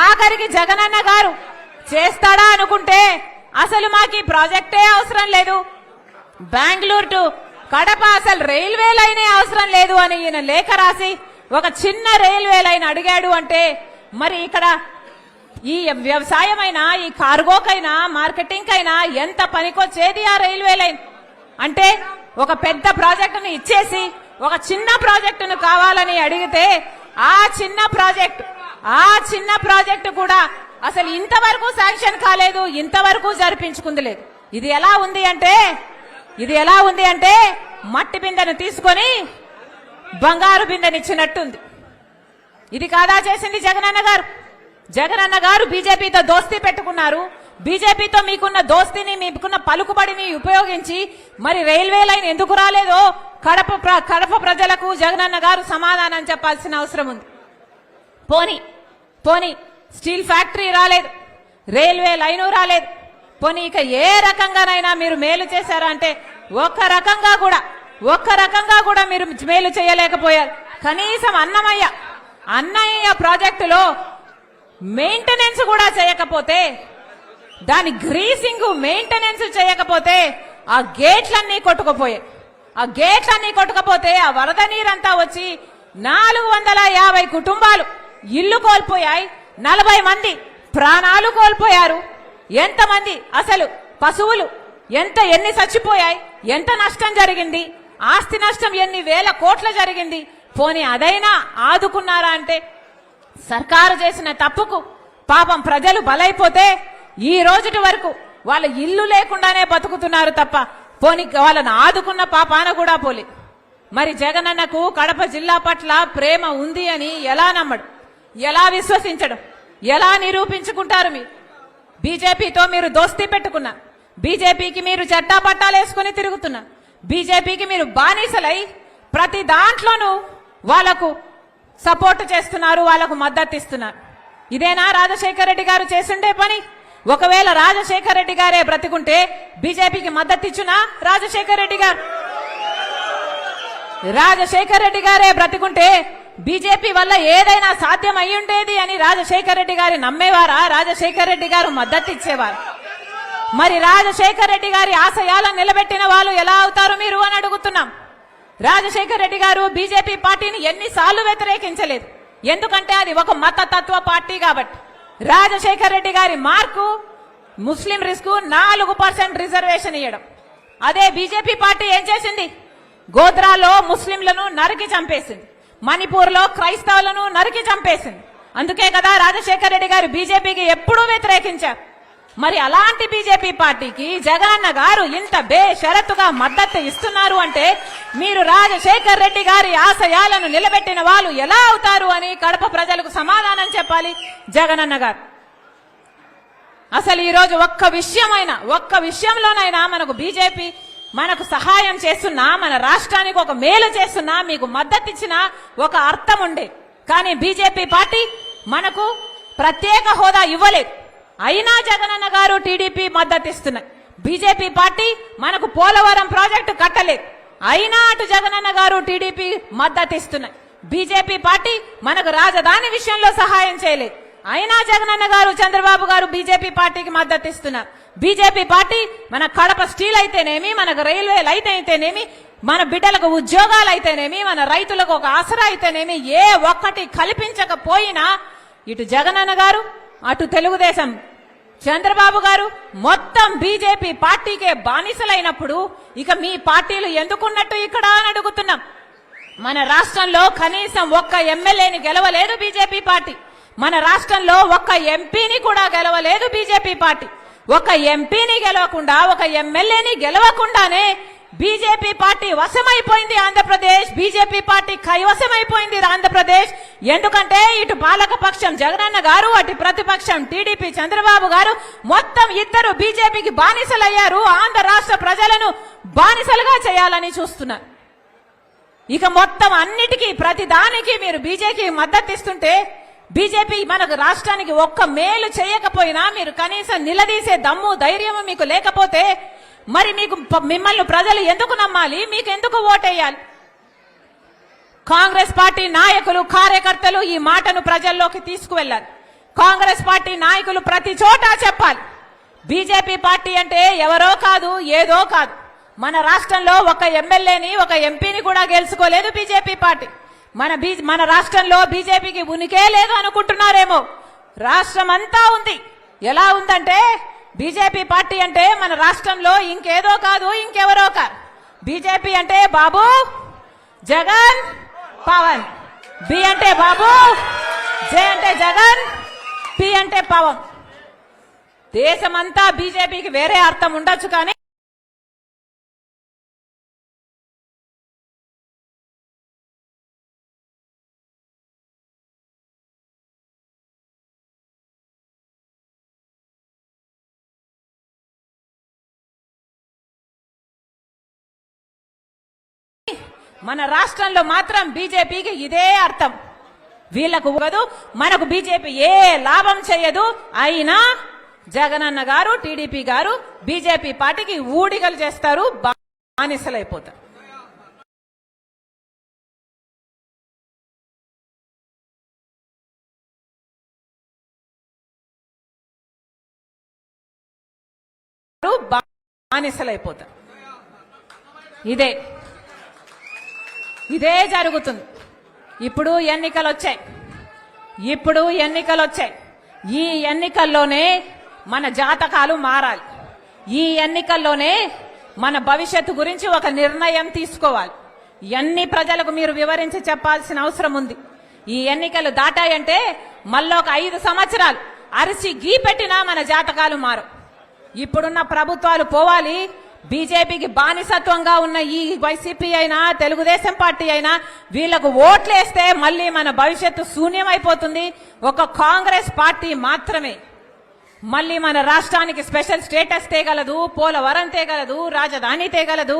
ఆఖరికి జగనన్న గారు చేస్తాడా అనుకుంటే అసలు మాకు ఈ ప్రాజెక్టే అవసరం లేదు. బెంగళూరు టు కడప అసలు రైల్వే లైనే అవసరం లేదు అని ఈయన లేఖ రాసి ఒక చిన్న రైల్వే లైన్ అడిగాడు అంటే మరి ఇక్కడ ఈ వ్యవసాయమైనా ఈ కార్గోకైనా మార్కెటింగ్కైనా ఎంత పనికొచ్చేది ఆ రైల్వే లైన్? అంటే ఒక పెద్ద ప్రాజెక్టును ఇచ్చేసి ఒక చిన్న ప్రాజెక్టును కావాలని అడిగితే ఆ చిన్న ప్రాజెక్టు ఆ చిన్న ప్రాజెక్టు కూడా అసలు ఇంతవరకు శాంక్షన్ కాలేదు ఇంతవరకు జరిపించుకుంది లేదు. ఇది ఎలా ఉంది అంటే ఇది ఎలా ఉంది అంటే మట్టి బిందెను తీసుకొని బంగారు బిందెనిచ్చినట్టుంది. ఇది కాదా చేసింది జగనన్న గారు? జగనన్న గారు బీజేపీతో దోస్తీ పెట్టుకున్నారు. బీజేపీతో మీకున్న దోస్తీని మీకున్న పలుకుబడిని ఉపయోగించి మరి రైల్వే లైన్ ఎందుకు రాలేదో కడప కడప ప్రజలకు జగనన్న గారు సమాధానం చెప్పాల్సిన అవసరం ఉంది. పోనీ పోనీ స్టీల్ ఫ్యాక్టరీ రాలేదు రైల్వే లైను రాలేదు. పోనీ ఇక ఏ రకంగానైనా మీరు మేలు చేశారా అంటే ఒక్క రకంగా కూడా ఒక్క రకంగా కూడా మీరు మేలు చేయలేకపోయారు. కనీసం అన్నమయ్య అన్నయ్య ప్రాజెక్టులో మెయింటెనెన్స్ కూడా చేయకపోతే దాని గ్రీసింగ్ మెయింటెనెన్స్ చేయకపోతే ఆ గేట్లన్నీ కొట్టుకుపోయాయి. ఆ గేట్లన్నీ కొట్టుకపోతే ఆ వరద నీరంతా వచ్చి నాలుగు వందల యాభై కుటుంబాలు ఇల్లు కోల్పోయాయి. నలభై మంది ప్రాణాలు కోల్పోయారు. ఎంతమంది అసలు పశువులు? ఎంత ఎన్ని చచ్చిపోయాయి? ఎంత నష్టం జరిగింది? ఆస్తి నష్టం ఎన్ని వేల కోట్ల జరిగింది? పోనీ అదైనా ఆదుకున్నారా అంటే సర్కారు చేసిన తప్పుకు పాపం ప్రజలు బలైపోతే ఈ రోజుటి వరకు వాళ్ళ ఇల్లు లేకుండానే బతుకుతున్నారు తప్ప పోని వాళ్ళను ఆదుకున్న పాపాన కూడా పోలి. మరి జగనన్నకు కడప జిల్లా పట్ల ప్రేమ ఉంది అని ఎలా నమ్మడు? ఎలా విశ్వసించడం? ఎలా నిరూపించుకుంటారు మీరు బీజేపీతో మీరు దోస్తీ పెట్టుకున్నా బీజేపీకి మీరు చెడ్డా పట్టాలు వేసుకుని తిరుగుతున్నా బీజేపీకి మీరు బానిసలై ప్రతి దాంట్లోనూ వాళ్ళకు సపోర్ట్ చేస్తున్నారు వాళ్ళకు మద్దతు ఇస్తున్నారు. ఇదేనా రాజశేఖర రెడ్డి గారు చేసిండే పని? ఒకవేళ రాజశేఖర రెడ్డి గారే బ్రతికుంటే బీజేపీకి మద్దతు ఇచ్చునా రాజశేఖర రెడ్డి గారు? రాజశేఖర రెడ్డి గారే బ్రతికుంటే బీజేపీ వల్ల ఏదైనా సాధ్యం అయ్యుండేది అని రాజశేఖర రెడ్డి గారి నమ్మేవారా? రాజశేఖర రెడ్డి గారు మద్దతు ఇచ్చేవారు. మరి రాజశేఖర రెడ్డి గారి ఆశయాలను నిలబెట్టిన వాళ్ళు ఎలా అవుతారు మీరు అని అడుగుతున్నాం. రాజశేఖర రెడ్డి గారు బీజేపీ పార్టీని ఎన్నిసార్లు వ్యతిరేకించలేదు. ఎందుకంటే అది ఒక మతతత్వ పార్టీ కాబట్టి. రాజశేఖర రెడ్డి గారి మార్కు ముస్లిం రిస్క్ నాలుగు పర్సెంట్ రిజర్వేషన్ ఇవ్వడం అదే బీజేపీ పార్టీ ఏం చేసింది? గోద్రాలో ముస్లింలను నరికి చంపేసింది. మణిపూర్లో క్రైస్తవులను నరికి చంపేసింది. అందుకే కదా రాజశేఖర రెడ్డి గారు బీజేపీకి ఎప్పుడూ వ్యతిరేకించారు. మరి అలాంటి బీజేపీ పార్టీకి జగనన్న గారు ఇంత బేషరతుగా మద్దతు ఇస్తున్నారు అంటే మీరు రాజశేఖర్ రెడ్డి గారి ఆశయాలను నిలబెట్టిన వాళ్ళు ఎలా అవుతారు అని కడప ప్రజలకు సమాధానం చెప్పాలి జగనన్న గారు. అసలు ఈరోజు ఒక్క విషయమైనా ఒక్క విషయంలోనైనా మనకు బీజేపీ మనకు సహాయం చేస్తున్నా మన రాష్ట్రానికి ఒక మేలు చేస్తున్నా మీకు మద్దతు ఇచ్చిన ఒక అర్థం ఉండే. కానీ బీజేపీ పార్టీ మనకు ప్రత్యేక హోదా ఇవ్వలేదు. అయినా జగనన్న గారు టీడీపీ మద్దతు ఇస్తున్నాయి బీజేపీ పార్టీ మనకు పోలవరం ప్రాజెక్టు కట్టలేదు. అయినా అటు జగనన్న గారు టీడీపీ మద్దతు ఇస్తున్నాయి బీజేపీ పార్టీ మనకు రాజధాని విషయంలో సహాయం చేయలేదు. అయినా జగనన్న గారు చంద్రబాబు గారు బీజేపీ పార్టీకి మద్దతు ఇస్తున్నారు. బీజేపీ పార్టీ మన కడప స్టీల్ అయితేనేమి మనకు రైల్వేలు అయితేనేమి మన బిడ్డలకు ఉద్యోగాలు అయితేనేమి మన రైతులకు ఒక ఆసరా అయితేనేమి ఏ ఒక్కటి కల్పించకపోయినా ఇటు జగనన్న గారు అటు తెలుగుదేశం చంద్రబాబు గారు మొత్తం బీజేపీ పార్టీకే బానిసలైనప్పుడు ఇక మీ పార్టీలు ఎందుకున్నట్టు ఇక్కడ అని అడుగుతున్నాం. మన రాష్ట్రంలో కనీసం ఒక్క ఎమ్మెల్యేని గెలవలేదు బీజేపీ పార్టీ. మన రాష్ట్రంలో ఒక్క ఎంపీని కూడా గెలవలేదు బీజేపీ పార్టీ. ఒక ఎంపీని గెలవకుండా ఒక ఎమ్మెల్యేని గెలవకుండానే బీజేపీ పార్టీ వశమైపోయింది ఆంధ్రప్రదేశ్. బీజేపీ పార్టీ కైవశమైపోయింది ఆంధ్రప్రదేశ్. ఎందుకంటే ఇటు పాలకపక్షం జగనన్న గారు అటు ప్రతిపక్షం టీడీపీ చంద్రబాబు గారు మొత్తం ఇద్దరు బీజేపీకి బానిసలయ్యారు. ఆంధ్ర రాష్ట్ర ప్రజలను బానిసలుగా చేయాలని చూస్తున్నారు. ఇక మొత్తం అన్నిటికీ ప్రతి దానికి మీరు బీజేపీ మద్దతు ఇస్తుంటే బీజేపీ మనకు రాష్ట్రానికి ఒక్క మేలు చేయకపోయినా మీరు కనీసం నిలదీసే దమ్ము ధైర్యము మీకు లేకపోతే మరి మీకు మిమ్మల్ని ప్రజలు ఎందుకు నమ్మాలి? మీకు ఎందుకు ఓటేయాలి? కాంగ్రెస్ పార్టీ నాయకులు కార్యకర్తలు ఈ మాటను ప్రజల్లోకి తీసుకువెళ్ళాలి. కాంగ్రెస్ పార్టీ నాయకులు ప్రతి చోట చెప్పాలి. బీజేపీ పార్టీ అంటే ఎవరో కాదు ఏదో కాదు. మన రాష్ట్రంలో ఒక ఎమ్మెల్యేని ఒక ఎంపీని కూడా గెలుచుకోలేదు బీజేపీ పార్టీ. మన బీ మన రాష్ట్రంలో బీజేపీకి ఉనికే లేదు అనుకుంటున్నారేమో. రాష్ట్రం అంతా ఉంది. ఎలా ఉందంటే బీజేపీ పార్టీ అంటే మన రాష్ట్రంలో ఇంకేదో కాదు ఇంకెవరో కాదు బీజేపీ అంటే బాబు జగన్ పవన్. బి అంటే బాబు జే అంటే జగన్ పి అంటే పవన్. దేశమంతా బీజేపీకి వేరే అర్థం ఉండొచ్చు కానీ మన రాష్ట్రంలో మాత్రం బీజేపీకి ఇదే అర్థం. వీళ్ళకు కాదు మనకు బీజేపీ ఏ లాభం చేయదు. అయినా జగనన్న గారు టీడీపీ గారు బీజేపీ పార్టీకి ఊడిగలు చేస్తారు బానిసలైపోతారు. బానిసలైపోతారు. ఇదే. ఇదే జరుగుతుంది. ఇప్పుడు ఎన్నికలు వచ్చాయి ఇప్పుడు ఎన్నికలు వచ్చాయి ఈ ఎన్నికల్లోనే మన జాతకాలు మారాలి. ఈ ఎన్నికల్లోనే మన భవిష్యత్తు గురించి ఒక నిర్ణయం తీసుకోవాలి. ఎన్ని ప్రజలకు మీరు వివరించి చెప్పాల్సిన అవసరం ఉంది. ఈ ఎన్నికలు దాటాయంటే మళ్ళీ ఒక ఐదు సంవత్సరాలు అరిసి గీ పెట్టినా మన జాతకాలు మారు ఇప్పుడున్న ప్రభుత్వాలు పోవాలి బీజేపీకి బానిసత్వంగా ఉన్న ఈ వైసీపీ అయినా తెలుగుదేశం పార్టీ అయినా వీళ్ళకు ఓట్లేస్తే మళ్ళీ మన భవిష్యత్తు శూన్యమైపోతుంది. ఒక కాంగ్రెస్ పార్టీ మాత్రమే. మళ్ళీ మన రాష్ట్రానికి స్పెషల్ స్టేటస్ తేగలదు పోలవరం తేగలదు రాజధాని తేగలదు.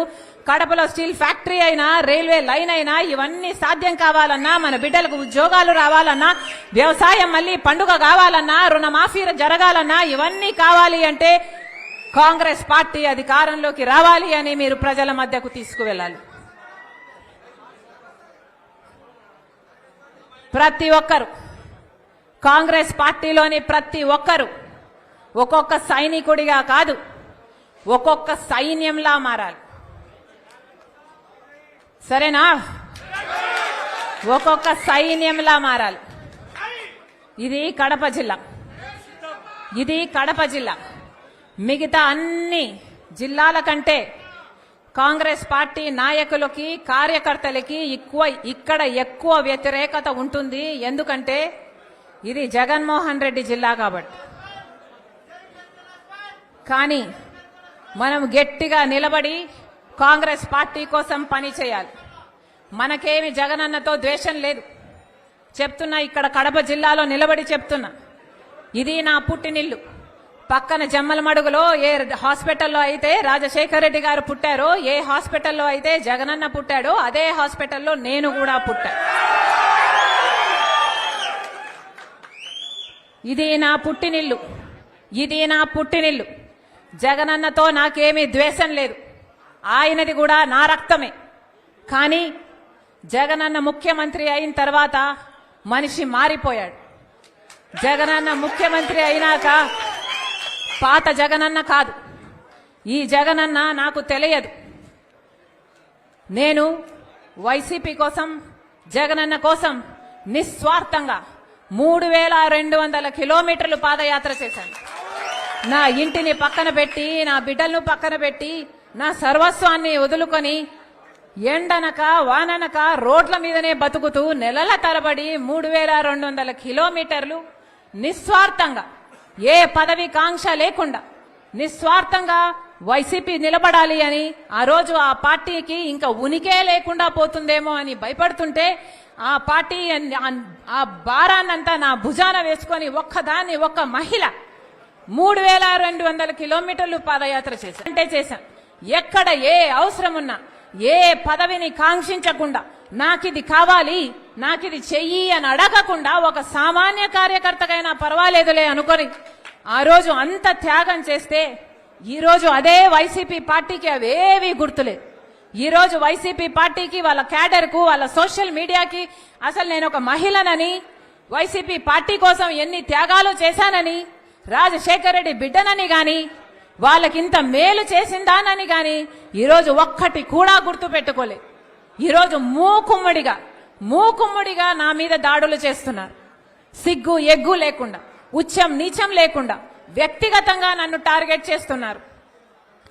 కడపలో స్టీల్ ఫ్యాక్టరీ అయినా రైల్వే లైన్ అయినా ఇవన్నీ సాధ్యం కావాలన్నా మన బిడ్డలకు ఉద్యోగాలు రావాలన్నా వ్యవసాయం మళ్ళీ పండుగ కావాలన్నా రుణమాఫీ జరగాలన్నా ఇవన్నీ కావాలి అంటే కాంగ్రెస్ పార్టీ అధికారంలోకి రావాలి అని మీరు ప్రజల మధ్యకు తీసుకువెళ్ళాలి. ప్రతి ఒక్కరు కాంగ్రెస్ పార్టీలోని ప్రతి ఒక్కరు ఒక్కొక్క సైనికుడిగా కాదు ఒక్కొక్క సైన్యంలా మారాలి. సరేనా? ఒక్కొక్క సైన్యంలా మారాలి. ఇది కడప జిల్లా. ఇది కడప జిల్లా. మిగతా అన్ని జిల్లాల కంటే కాంగ్రెస్ పార్టీ నాయకులకి కార్యకర్తలకి ఎక్కువ ఇక్కడ ఎక్కువ వ్యతిరేకత ఉంటుంది. ఎందుకంటే ఇది జగన్మోహన్ రెడ్డి జిల్లా కాబట్టి. కానీ మనం గట్టిగా నిలబడి కాంగ్రెస్ పార్టీ కోసం పని చేయాలి. మనకేమి జగనన్నతో ద్వేషం లేదు. చెప్తున్నా ఇక్కడ కడప జిల్లాలో నిలబడి చెప్తున్నా. ఇది నా పుట్టినిల్లు. పక్కన జమ్మల మడుగులో ఏ హాస్పిటల్లో అయితే రాజశేఖర రెడ్డి గారు పుట్టారో ఏ హాస్పిటల్లో అయితే జగనన్న పుట్టాడో అదే హాస్పిటల్లో నేను కూడా పుట్టా. ఇది నా పుట్టినిల్లు. ఇది నా పుట్టినిల్లు. జగనన్నతో నాకేమీ ద్వేషం లేదు. ఆయనది కూడా నా రక్తమే. కానీ జగనన్న ముఖ్యమంత్రి అయిన తర్వాత మనిషి మారిపోయాడు. జగనన్న ముఖ్యమంత్రి అయినాక పాత జగనన్న కాదు. ఈ జగనన్న నాకు తెలియదు. నేను వైసీపీ కోసం జగనన్న కోసం నిస్వార్థంగా మూడు వేల రెండు వందల కిలోమీటర్లు పాదయాత్ర చేశాను. నా ఇంటిని పక్కన పెట్టి నా బిడ్డలను పక్కన పెట్టి నా సర్వస్వాన్ని వదులుకొని ఎండనక వాననక రోడ్ల మీదనే బతుకుతూ నెలల తరబడి మూడు వేల రెండు వందల కిలోమీటర్లు నిస్వార్థంగా ఏ పదవి కాంక్ష లేకుండా నిస్వార్థంగా వైసీపీ నిలబడాలి అని ఆ రోజు ఆ పార్టీకి ఇంకా ఉనికే లేకుండా పోతుందేమో అని భయపడుతుంటే ఆ పార్టీ ఆ భారాన్నంతా నా భుజాన వేసుకొని ఒక్కదాన్ని ఒక్క మహిళ మూడు వేల రెండు వందల కిలోమీటర్లు పాదయాత్ర చేశాను. అంటే చేశాను. ఎక్కడ ఏ అవసరం ఉన్నా ఏ పదవిని కాంక్షించకుండా నాకిది కావాలి నాకు ఇది చెయ్యి అని అడగకుండా ఒక సామాన్య కార్యకర్తకైనా పర్వాలేదులే అనుకొని ఆ రోజు అంత త్యాగం చేస్తే ఈ రోజు అదే వైసీపీ పార్టీకి అవేవి గుర్తులే. ఈరోజు వైసీపీ పార్టీకి వాళ్ళ క్యాడర్కు వాళ్ళ సోషల్ మీడియాకి అసలు నేను ఒక మహిళనని వైసీపీ పార్టీ కోసం ఎన్ని త్యాగాలు చేశానని రాజశేఖర రెడ్డి బిడ్డనని గాని వాళ్ళకింత మేలు చేసిందానని గాని ఈరోజు ఒక్కటి కూడా గుర్తు పెట్టుకోలే ఈరోజు మూకుమ్మడిగా మూకుమ్మడిగా నా మీద దాడులు చేస్తున్నారు. సిగ్గు ఎగ్గు లేకుండా ఉచ్చం నీచం లేకుండా వ్యక్తిగతంగా నన్ను టార్గెట్ చేస్తున్నారు.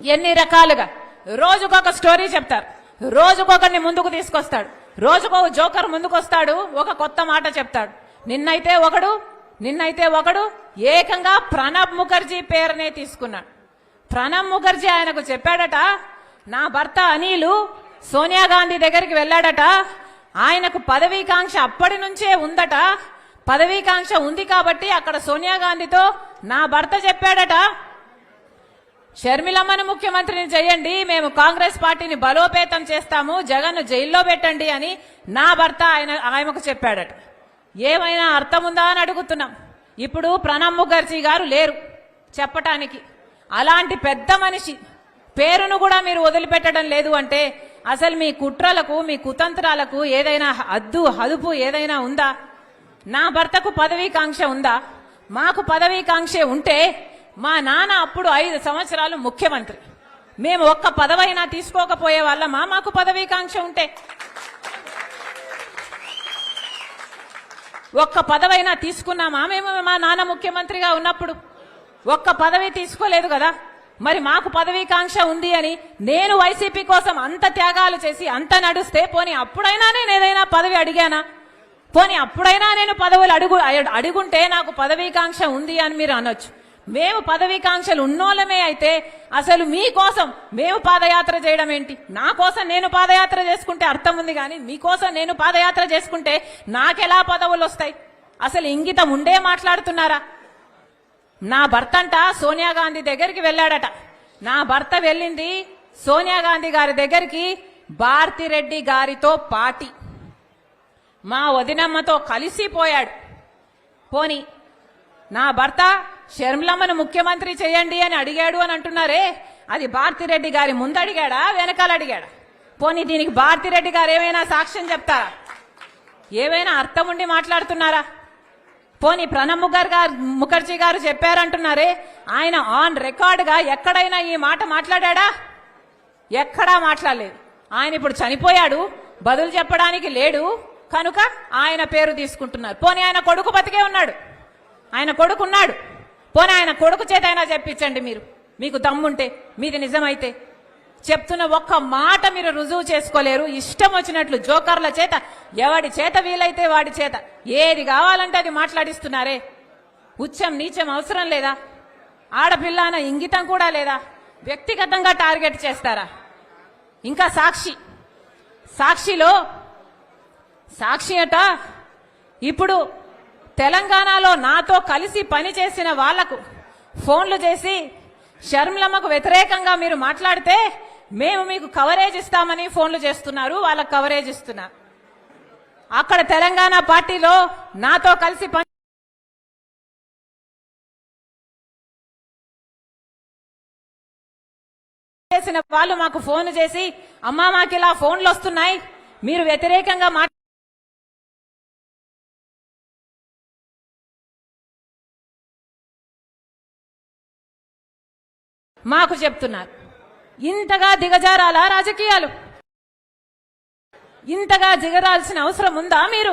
ఎన్ని రకాలుగా. రోజుకొక స్టోరీ చెప్తారు. రోజుకొకరిని ముందుకు తీసుకొస్తాడు. రోజుకొక జోకర్ ముందుకొస్తాడు ఒక కొత్త మాట చెప్తాడు. నిన్నైతే ఒకడు నిన్నైతే ఒకడు ఏకంగా ప్రణబ్ ముఖర్జీ పేరునే తీసుకున్నాడు. ప్రణబ్ ముఖర్జీ ఆయనకు చెప్పాడట నా భర్త అనిలు సోనియా గాంధీ దగ్గరికి వెళ్ళాడట ఆయనకు పదవీకాంక్ష అప్పటి నుంచే ఉందట. పదవీకాంక్ష ఉంది కాబట్టి అక్కడ సోనియా గాంధీతో నా భర్త చెప్పాడట. షర్మిలమ్మను ముఖ్యమంత్రిని చేయండి మేము కాంగ్రెస్ పార్టీని బలోపేతం చేస్తాము జగన్ జైల్లో పెట్టండి అని నా భర్త ఆయన ఆయనకు చెప్పాడట. ఏమైనా అర్థం ఉందా అని అడుగుతున్నాం. ఇప్పుడు ప్రణబ్ ముఖర్జీ గారు లేరు చెప్పటానికి. అలాంటి పెద్ద మనిషి పేరును కూడా మీరు వదిలిపెట్టడం లేదు అంటే అసలు మీ కుట్రలకు మీ కుతంత్రాలకు ఏదైనా అద్దు హదుపు ఏదైనా ఉందా? నా భర్తకు పదవీకాంక్ష ఉందా? మాకు పదవీకాంక్ష ఉంటే మా నాన్న అప్పుడు ఐదు సంవత్సరాలు ముఖ్యమంత్రి. మేము ఒక్క పదవైనా తీసుకోకపోయే వాళ్ళమా? మాకు పదవీకాంక్ష ఉంటే. ఒక్క పదవైనా తీసుకున్నామా? మేము మా నాన్న ముఖ్యమంత్రిగా ఉన్నప్పుడు. ఒక్క పదవి తీసుకోలేదు కదా? మరి మాకు పదవీకాంక్ష ఉంది అని నేను వైసీపీ కోసం అంత త్యాగాలు చేసి అంత నడుస్తే పోనీ అప్పుడైనా నేను ఏదైనా పదవి అడిగానా? పోనీ అప్పుడైనా నేను పదవులు అడుగు అడుగుంటే నాకు పదవీకాంక్ష ఉంది అని మీరు అనొచ్చు. మేము పదవీకాంక్షలు ఉన్నోళ్ళమే అయితే అసలు మీకోసం మేము పాదయాత్ర చేయడం ఏంటి? నా కోసం నేను పాదయాత్ర చేసుకుంటే అర్థం ఉంది కానీ మీకోసం నేను పాదయాత్ర చేసుకుంటే నాకెలా పదవులు వస్తాయి? అసలు ఇంగితం ఉండే మాట్లాడుతున్నారా? నా భర్త అంట సోనియా గాంధీ దగ్గరికి వెళ్ళాడట. నా భర్త వెళ్ళింది సోనియా గాంధీ గారి దగ్గరికి భారతిరెడ్డి గారితో పాటి. మా వదినమ్మతో కలిసిపోయాడు పోని నా భర్త షర్మిలమ్మను ముఖ్యమంత్రి చేయండి అని అడిగాడు అని అంటున్నారే అది భారతిరెడ్డి గారి ముందు అడిగాడా వెనకాల అడిగాడా పోనీ దీనికి భారతిరెడ్డి గారు ఏమైనా సాక్ష్యం చెప్తారా? ఏమైనా అర్థం ఉండి మాట్లాడుతున్నారా? పోనీ ప్రణబ్ ముఖర్ గారు ముఖర్జీ గారు చెప్పారంటున్నారే ఆయన ఆన్ రికార్డుగా ఎక్కడైనా ఈ మాట మాట్లాడా ఎక్కడా మాట్లాడలేదు. ఆయన ఇప్పుడు చనిపోయాడు బదులు చెప్పడానికి లేడు కనుక ఆయన పేరు తీసుకుంటున్నారు. పోనీ ఆయన కొడుకు బతికే ఉన్నాడు. ఆయన కొడుకు ఉన్నాడు పోనీ ఆయన కొడుకు చేత అయినా చెప్పించండి మీరు. మీకు దమ్ముంటే మీది నిజమైతే. చెప్తున్న ఒక్క మాట మీరు రుజువు చేసుకోలేరు. ఇష్టం వచ్చినట్లు జోకర్ల చేత ఎవడి చేత వీలైతే వాడి చేత. ఏది కావాలంటే అది మాట్లాడిస్తున్నారే. ఉచ్చం నీచం అవసరం లేదా? ఆడపిల్ల అన్న ఇంగితం కూడా లేదా? వ్యక్తిగతంగా టార్గెట్ చేస్తారా? ఇంకా సాక్షి. సాక్షిలో సాక్షి అట ఇప్పుడు తెలంగాణలో నాతో కలిసి పనిచేసిన వాళ్ళకు ఫోన్లు చేసి షర్మిలమ్మకు వ్యతిరేకంగా మీరు మాట్లాడితే మేము మీకు కవరేజ్ ఇస్తామని ఫోన్లు చేస్తున్నారు వాళ్ళకు కవరేజ్ ఇస్తున్నారు అక్కడ తెలంగాణ పార్టీలో నాతో కలిసి పని చేసిన వాళ్ళు మాకు ఫోన్ చేసి అమ్మా మాకు ఇలా ఫోన్లు వస్తున్నాయి మీరు వ్యతిరేకంగా మాట్లా మాకు చెప్తున్నారు. ఇంతగా దిగజారాలా రాజకీయాలు? ఇంతగా దిగరాల్సిన అవసరం ఉందా మీరు?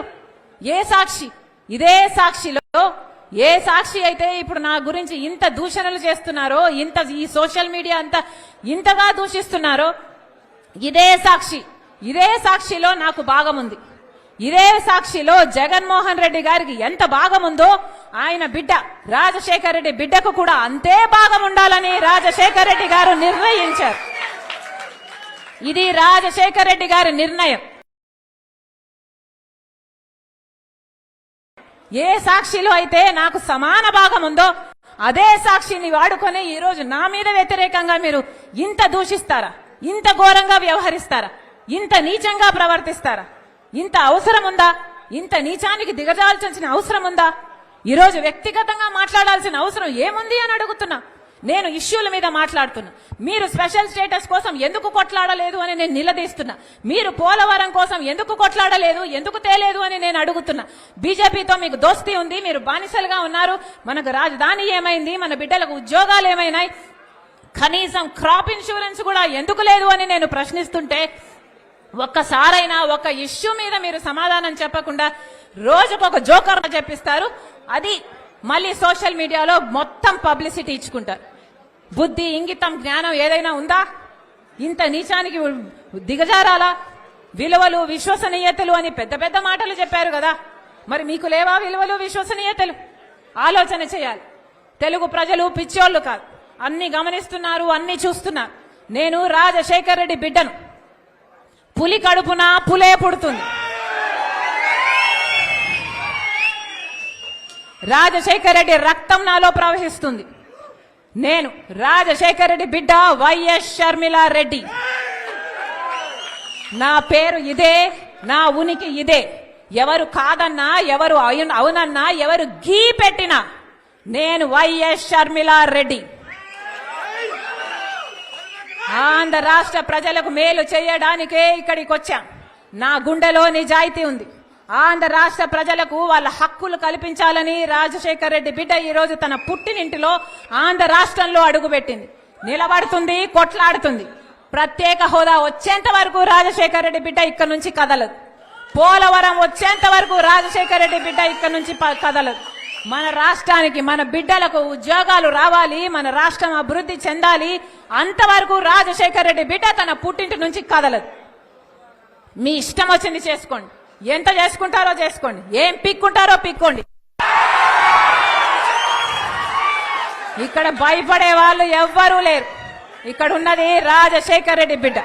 ఏ సాక్షి? ఇదే సాక్షిలో ఏ సాక్షి అయితే ఇప్పుడు నా గురించి ఇంత దూషణలు చేస్తున్నారో ఇంత ఈ సోషల్ మీడియా అంతా ఇంతగా దూషిస్తున్నారో ఇదే సాక్షి. ఇదే సాక్షిలో నాకు భాగముంది. ఇదే సాక్షిలో జగన్మోహన్ రెడ్డి గారికి ఎంత భాగం ఉందో ఆయన బిడ్డ రాజశేఖర రెడ్డి బిడ్డకు కూడా అంతే భాగం ఉండాలని రాజశేఖర రెడ్డి గారు నిర్ణయించారు. ఇది రాజశేఖర రెడ్డి గారి నిర్ణయం. ఏ సాక్షిలో అయితే నాకు సమాన భాగం ఉందో అదే సాక్షిని వాడుకొని ఈ రోజు నా మీద వ్యతిరేకంగా మీరు ఇంత దూషిస్తారా? ఇంత ఘోరంగా వ్యవహరిస్తారా? ఇంత నీచంగా ప్రవర్తిస్తారా? ఇంత అవసరం ఉందా? ఇంత నీచానికి దిగజాల్చాల్సిన అవసరం ఉందా? ఈరోజు వ్యక్తిగతంగా మాట్లాడాల్సిన అవసరం ఏముంది అని అడుగుతున్నా. నేను ఇష్యూల మీద మాట్లాడుతున్నా. మీరు స్పెషల్ స్టేటస్ కోసం ఎందుకు కొట్లాడలేదు అని నేను నిలదీస్తున్నా. మీరు పోలవరం కోసం ఎందుకు కొట్లాడలేదు ఎందుకు తేలేదు అని నేను అడుగుతున్నా. బీజేపీతో మీకు దోస్తీ ఉంది మీరు బానిసలుగా ఉన్నారు. మనకు రాజధాని ఏమైంది మన బిడ్డలకు ఉద్యోగాలు ఏమైనాయి. కనీసం క్రాప్ ఇన్సూరెన్స్ కూడా ఎందుకు లేదు అని నేను ప్రశ్నిస్తుంటే ఒక్కసారైనా ఒక ఇష్యూ మీద మీరు సమాధానం చెప్పకుండా రోజుకు ఒక జోకర్ చెప్పిస్తారు. అది మళ్ళీ సోషల్ మీడియాలో మొత్తం పబ్లిసిటీ ఇచ్చుకుంటారు. బుద్ధి ఇంగితం జ్ఞానం ఏదైనా ఉందా? ఇంత నీచానికి దిగజారాలా? విలువలు విశ్వసనీయతలు అని పెద్ద పెద్ద మాటలు చెప్పారు కదా. మరి మీకు లేవా విలువలు విశ్వసనీయతలు? ఆలోచన చేయాలి. తెలుగు ప్రజలు పిచ్చోళ్ళు కాదు. అన్ని గమనిస్తున్నారు అన్ని చూస్తున్నారు. నేను రాజశేఖర్ రెడ్డి బిడ్డను. పులి కడుపున పులే పుడుతుంది. రాజశేఖర్ రెడ్డి రక్తం నాలో ప్రవహిస్తుంది. నేను రాజశేఖర్ రెడ్డి బిడ్డ వైఎస్ షర్మిలా రెడ్డి. నా పేరు ఇదే నా ఉనికి ఇదే. ఎవరు కాదన్నా ఎవరు అవునన్నా ఎవరు గీ పెట్టినా నేను వైఎస్ షర్మిలా రెడ్డి. ఆంధ్ర రాష్ట్ర ప్రజలకు మేలు చేయడానికే ఇక్కడికి వచ్చాం నా గుండెలో నిజాయితీ ఉంది. ఆంధ్ర రాష్ట్ర ప్రజలకు వాళ్ళ హక్కులు కల్పించాలని రాజశేఖర్ రెడ్డి బిడ్డ ఈరోజు తన పుట్టినింటిలో ఆంధ్ర రాష్ట్రంలో అడుగుపెట్టింది. నిలబడుతుంది కొట్లాడుతుంది. ప్రత్యేక హోదా వచ్చేంత వరకు రాజశేఖర్ రెడ్డి బిడ్డ ఇక్కడ నుంచి కదలదు. పోలవరం వచ్చేంత వరకు రాజశేఖర్ రెడ్డి బిడ్డ ఇక్కడ నుంచి ప- కదలదు. మన రాష్ట్రానికి మన బిడ్డలకు ఉద్యోగాలు రావాలి మన రాష్ట్రం అభివృద్ధి చెందాలి అంతవరకు రాజశేఖర్ రెడ్డి బిడ్డ తన పుట్టింటి నుంచి కదలదు. మీ ఇష్టం వచ్చింది చేసుకోండి. ఎంత చేసుకుంటారో చేసుకోండి. ఏం పిక్కుంటారో పిక్కోండి. ఇక్కడ భయపడే వాళ్ళు ఎవ్వరూ లేరు. ఇక్కడ ఉన్నది రాజశేఖర్ రెడ్డి బిడ్డ.